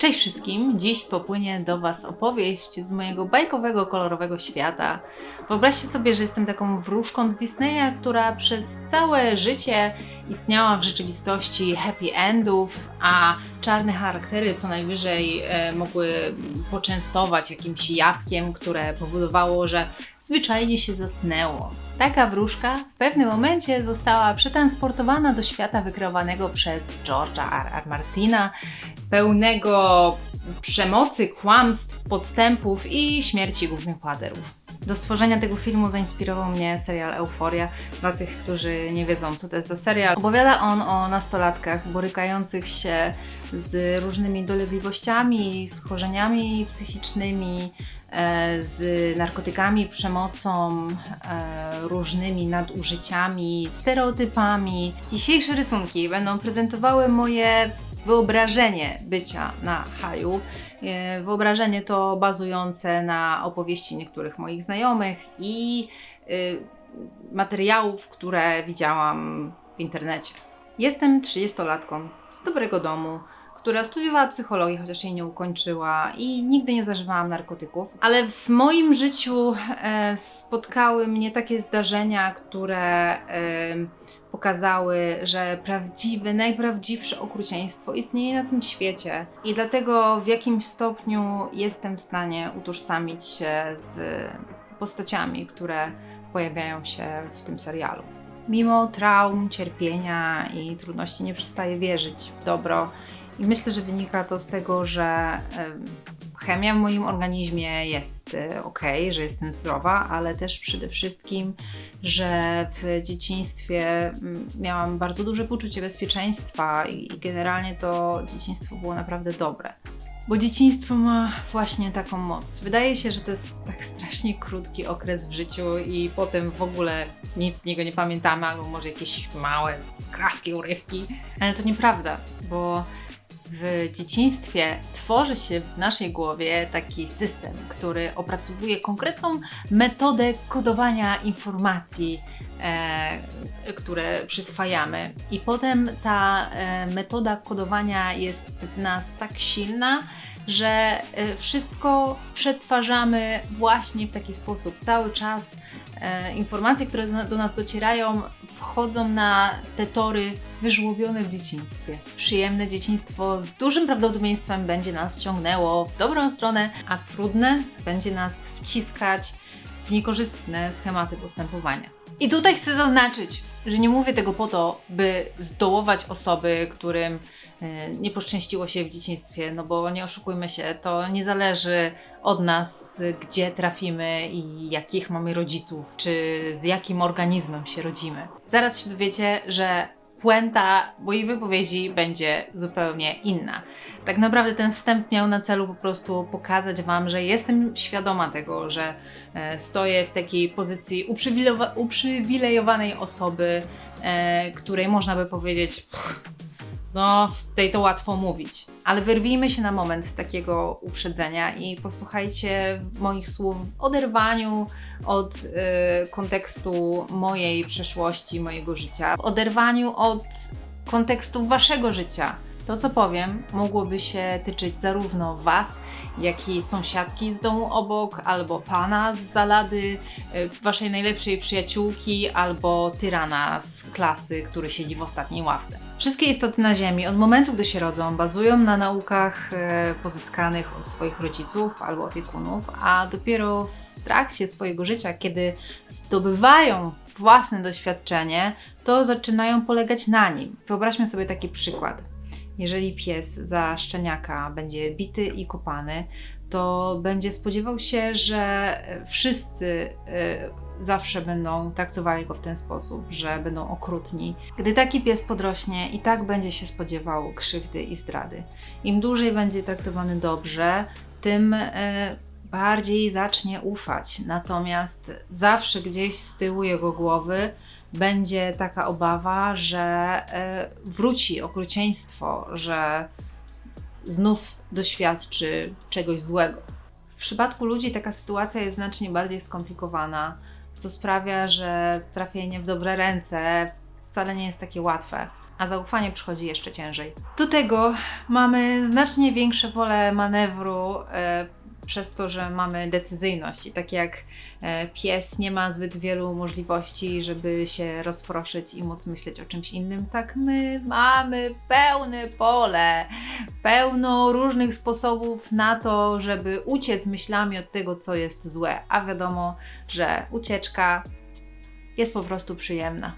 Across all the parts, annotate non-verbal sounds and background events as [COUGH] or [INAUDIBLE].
Cześć wszystkim! Dziś popłynie do Was opowieść z mojego bajkowego, kolorowego świata. Wyobraźcie sobie, że jestem taką wróżką z Disneya, która przez całe życie istniała w rzeczywistości happy endów, a czarne charaktery co najwyżej e, mogły poczęstować jakimś jabłkiem, które powodowało, że zwyczajnie się zasnęło. Taka wróżka w pewnym momencie została przetransportowana do świata wykreowanego przez George'a R. R. Martina, pełnego przemocy, kłamstw, podstępów i śmierci głównych bohaterów. Do stworzenia tego filmu zainspirował mnie serial Euforia. Dla tych, którzy nie wiedzą, co to jest za serial, opowiada on o nastolatkach borykających się z różnymi dolegliwościami, schorzeniami psychicznymi, e, z narkotykami, przemocą, e, różnymi nadużyciami, stereotypami. Dzisiejsze rysunki będą prezentowały moje wyobrażenie bycia na haju. E, Wyobrażenie to bazujące na opowieści niektórych moich znajomych i y, materiałów, które widziałam w internecie. Jestem 30-latką z dobrego domu, która studiowała psychologię, chociaż jej nie ukończyła i nigdy nie zażywałam narkotyków. Ale w moim życiu e, spotkały mnie takie zdarzenia, które e, pokazały, że prawdziwe, najprawdziwsze okrucieństwo istnieje na tym świecie. I dlatego w jakimś stopniu jestem w stanie utożsamić się z postaciami, które pojawiają się w tym serialu. Mimo traum, cierpienia i trudności nie przestaję wierzyć w dobro i myślę, że wynika to z tego, że em, chemia w moim organizmie jest ok, że jestem zdrowa, ale też przede wszystkim, że w dzieciństwie miałam bardzo duże poczucie bezpieczeństwa i generalnie to dzieciństwo było naprawdę dobre. Bo dzieciństwo ma właśnie taką moc. Wydaje się, że to jest tak strasznie krótki okres w życiu i potem w ogóle nic z niego nie pamiętamy, albo może jakieś małe skrawki, urywki. Ale to nieprawda, bo w dzieciństwie tworzy się w naszej głowie taki system, który opracowuje konkretną metodę kodowania informacji, które przyswajamy. I potem ta e, metoda kodowania jest w nas tak silna, że e, wszystko przetwarzamy właśnie w taki sposób. Cały czas e, informacje, które do nas docierają, wchodzą na te tory wyżłobione w dzieciństwie. Przyjemne dzieciństwo z dużym prawdopodobieństwem będzie nas ciągnęło w dobrą stronę, a trudne będzie nas wciskać w niekorzystne schematy postępowania. I tutaj chcę zaznaczyć, że nie mówię tego po to, by zdołować osoby, którym e, nie poszczęściło się w dzieciństwie, no bo nie oszukujmy się, to nie zależy od nas, gdzie trafimy i jakich mamy rodziców, czy z jakim organizmem się rodzimy. Zaraz się dowiecie, że puenta mojej wypowiedzi będzie zupełnie inna. Tak naprawdę ten wstęp miał na celu po prostu pokazać Wam, że jestem świadoma tego, że e, stoję w takiej pozycji uprzywilejowa- uprzywilejowanej osoby, e, której można by powiedzieć, "Pff, no tej to łatwo mówić. Ale wyrwijmy się na moment z takiego uprzedzenia i posłuchajcie moich słów w oderwaniu od e, kontekstu mojej przeszłości, mojego życia, w oderwaniu od kontekstu waszego życia. To, co powiem, mogłoby się tyczyć zarówno Was, jak i sąsiadki z domu obok, albo pana z zalady, y, waszej najlepszej przyjaciółki, albo tyrana z klasy, który siedzi w ostatniej ławce. Wszystkie istoty na Ziemi, od momentu, gdy się rodzą, bazują na naukach e, pozyskanych od swoich rodziców albo opiekunów, a dopiero w trakcie swojego życia, kiedy zdobywają własne doświadczenie, to zaczynają polegać na nim. Wyobraźmy sobie taki przykład. Jeżeli pies za szczeniaka będzie bity i kopany, to będzie spodziewał się, że wszyscy e, zawsze będą traktowali go w ten sposób, że będą okrutni. Gdy taki pies podrośnie, i tak będzie się spodziewał krzywdy i zdrady. Im dłużej będzie traktowany dobrze, tym e, bardziej zacznie ufać. Natomiast zawsze gdzieś z tyłu jego głowy będzie taka obawa, że e, wróci okrucieństwo, że znów doświadczy czegoś złego. W przypadku ludzi taka sytuacja jest znacznie bardziej skomplikowana, co sprawia, że trafienie w dobre ręce wcale nie jest takie łatwe, a zaufanie przychodzi jeszcze ciężej. Do tego mamy znacznie większe pole manewru. E, przez to, że mamy decyzyjność i tak jak e, pies nie ma zbyt wielu możliwości, żeby się rozproszyć i móc myśleć o czymś innym, tak my mamy pełne pole, pełno różnych sposobów na to, żeby uciec myślami od tego, co jest złe. A wiadomo, że ucieczka jest po prostu przyjemna.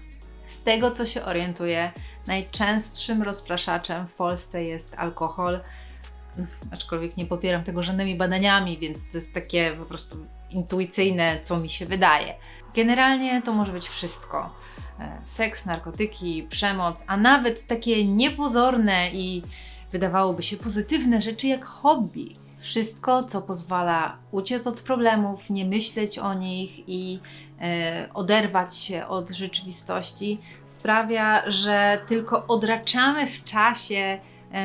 Z tego, co się orientuję, najczęstszym rozpraszaczem w Polsce jest alkohol aczkolwiek nie popieram tego żadnymi badaniami, więc to jest takie po prostu intuicyjne, co mi się wydaje. Generalnie to może być wszystko. E, seks, narkotyki, przemoc, a nawet takie niepozorne i wydawałoby się pozytywne rzeczy jak hobby. Wszystko, co pozwala uciec od problemów, nie myśleć o nich i e, oderwać się od rzeczywistości, sprawia, że tylko odraczamy w czasie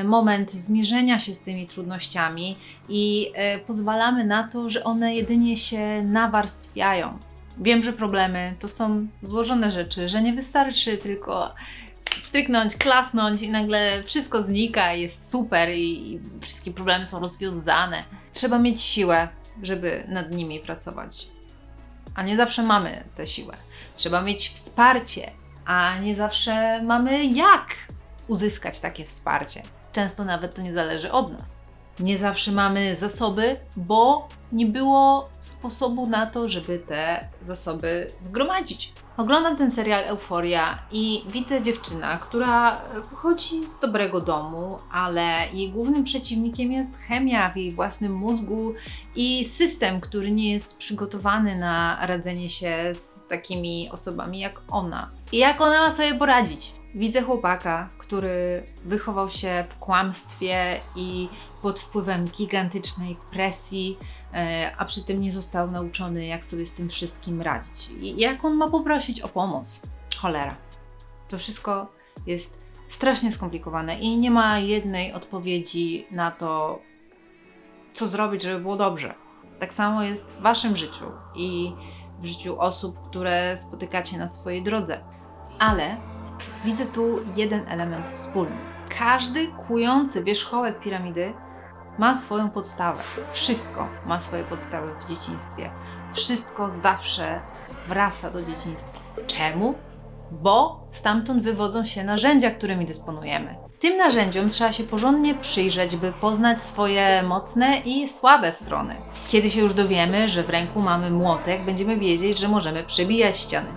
moment zmierzenia się z tymi trudnościami i e, pozwalamy na to, że one jedynie się nawarstwiają. Wiem, że problemy to są złożone rzeczy, że nie wystarczy tylko stryknąć, klasnąć i nagle wszystko znika i jest super i, i wszystkie problemy są rozwiązane. Trzeba mieć siłę, żeby nad nimi pracować. A nie zawsze mamy tę siłę. Trzeba mieć wsparcie, a nie zawsze mamy jak uzyskać takie wsparcie. Często nawet to nie zależy od nas. Nie zawsze mamy zasoby, bo nie było sposobu na to, żeby te zasoby zgromadzić. Oglądam ten serial Euforia i widzę dziewczynę, która pochodzi z dobrego domu, ale jej głównym przeciwnikiem jest chemia w jej własnym mózgu i system, który nie jest przygotowany na radzenie się z takimi osobami jak ona. I jak ona ma sobie poradzić? Widzę chłopaka, który wychował się w kłamstwie i pod wpływem gigantycznej presji, e, a przy tym nie został nauczony, jak sobie z tym wszystkim radzić. Jak on ma poprosić o pomoc? Cholera. To wszystko jest strasznie skomplikowane i nie ma jednej odpowiedzi na to, co zrobić, żeby było dobrze. Tak samo jest w Waszym życiu i w życiu osób, które spotykacie na swojej drodze. Ale widzę tu jeden element wspólny. Każdy kłujący wierzchołek piramidy ma swoją podstawę. Wszystko ma swoje podstawy w dzieciństwie. Wszystko zawsze wraca do dzieciństwa. Czemu? Bo stamtąd wywodzą się narzędzia, którymi dysponujemy. Tym narzędziom trzeba się porządnie przyjrzeć, by poznać swoje mocne i słabe strony. Kiedy się już dowiemy, że w ręku mamy młotek, będziemy wiedzieć, że możemy przebijać ściany.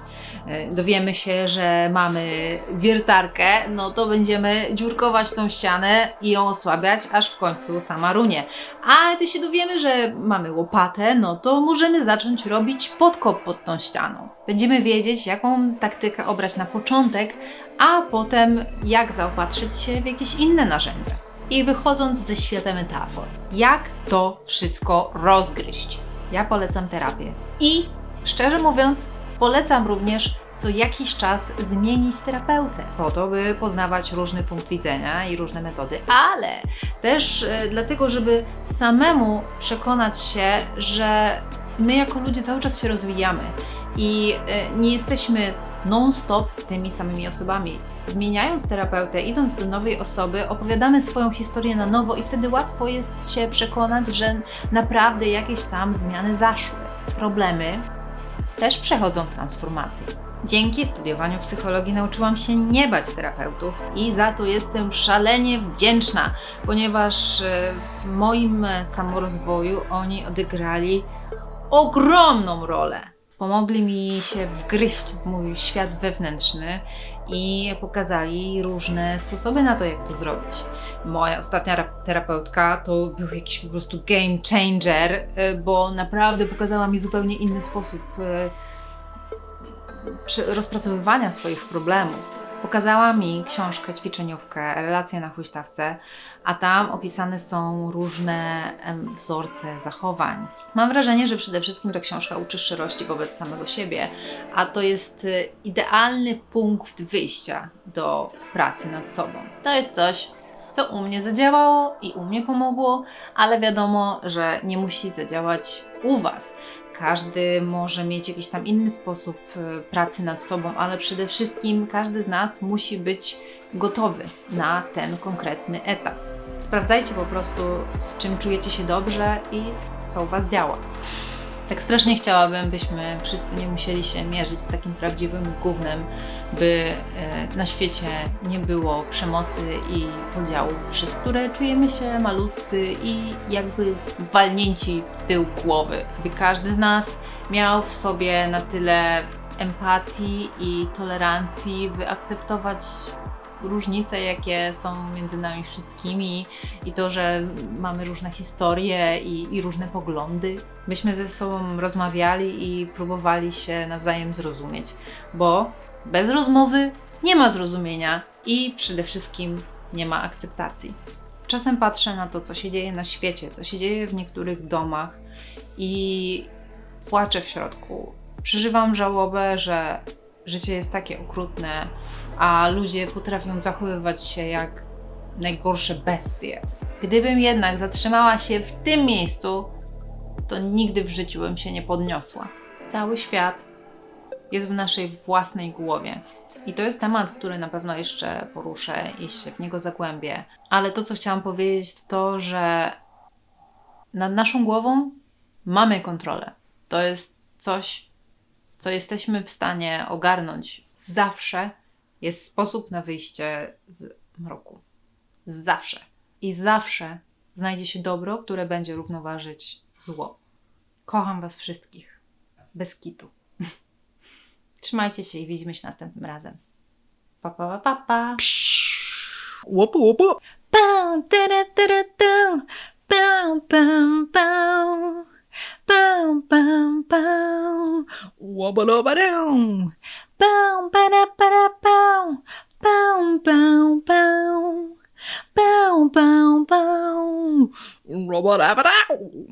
E, dowiemy się, że mamy wiertarkę, no to będziemy dziurkować tą ścianę i ją osłabiać, aż w końcu sama runie. A gdy się dowiemy, że mamy łopatę, no to możemy zacząć robić podkop pod tą ścianą. Będziemy wiedzieć, jaką taktykę obrać na początek, a potem jak zaopatrzyć się w jakieś inne narzędzia. I wychodząc ze świata metafor, jak to wszystko rozgryźć? Ja polecam terapię. I szczerze mówiąc, polecam również co jakiś czas zmienić terapeutę, po to, by poznawać różny punkt widzenia i różne metody, ale też e, dlatego, żeby samemu przekonać się, że my jako ludzie cały czas się rozwijamy i e, nie jesteśmy non-stop tymi samymi osobami. Zmieniając terapeutę, idąc do nowej osoby, opowiadamy swoją historię na nowo i wtedy łatwo jest się przekonać, że naprawdę jakieś tam zmiany zaszły. Problemy też przechodzą transformację. Dzięki studiowaniu psychologii nauczyłam się nie bać terapeutów i za to jestem szalenie wdzięczna, ponieważ e, w moim samorozwoju oni odegrali ogromną rolę pomogli mi się wgryźć w mój świat wewnętrzny i pokazali różne sposoby na to, jak to zrobić. Moja ostatnia terapeutka to był jakiś po prostu game changer, y, bo naprawdę pokazała mi zupełnie inny sposób y, rozpracowywania swoich problemów. Pokazała mi książkę, ćwiczeniówkę, relacje na huśtawce, a tam opisane są różne wzorce zachowań. Mam wrażenie, że przede wszystkim ta książka uczy szczerości wobec samego siebie, a to jest y, idealny punkt wyjścia do pracy nad sobą. To jest coś, co u mnie zadziałało i u mnie pomogło, ale wiadomo, że nie musi zadziałać u Was. Każdy może mieć jakiś tam inny sposób e, pracy nad sobą, ale przede wszystkim każdy z nas musi być gotowy na ten konkretny etap. Sprawdzajcie po prostu, z czym czujecie się dobrze i co u Was działa. Tak strasznie chciałabym, byśmy wszyscy nie musieli się mierzyć z takim prawdziwym gównem, by e, na świecie nie było przemocy i podziałów, przez które czujemy się malutcy i jakby walnięci w tył głowy. By każdy z nas miał w sobie na tyle empatii i tolerancji, by akceptować różnice, jakie są między nami wszystkimi i to, że mamy różne historie i, i różne poglądy. Byśmy ze sobą rozmawiali i próbowali się nawzajem zrozumieć, bo bez rozmowy nie ma zrozumienia i przede wszystkim nie ma akceptacji. Czasem patrzę na to, co się dzieje na świecie, co się dzieje w niektórych domach i płaczę w środku. Przeżywam żałobę, że życie jest takie okrutne, a ludzie potrafią zachowywać się jak najgorsze bestie. Gdybym jednak zatrzymała się w tym miejscu, to nigdy w życiu bym się nie podniosła. Cały świat jest w naszej własnej głowie. I to jest temat, który na pewno jeszcze poruszę i się w niego zagłębię. Ale to, co chciałam powiedzieć, to to, że nad naszą głową mamy kontrolę. To jest coś, co jesteśmy w stanie ogarnąć. Zawsze jest sposób na wyjście z mroku. Zawsze. I zawsze znajdzie się dobro, które będzie równoważyć zło. Kocham Was wszystkich. Bez kitu. [LAUGHS] Trzymajcie się i widzimy się następnym razem. Pa, pa, pa, pa, pa. Łopu, łopu. Pam, tara, tara, tam. Pam, pam, pam. Pam, pam, pam. Łobolobadum. Pam, para, para, pam. Pam, pam, pam. Pam, pam, pam. Robolabadum.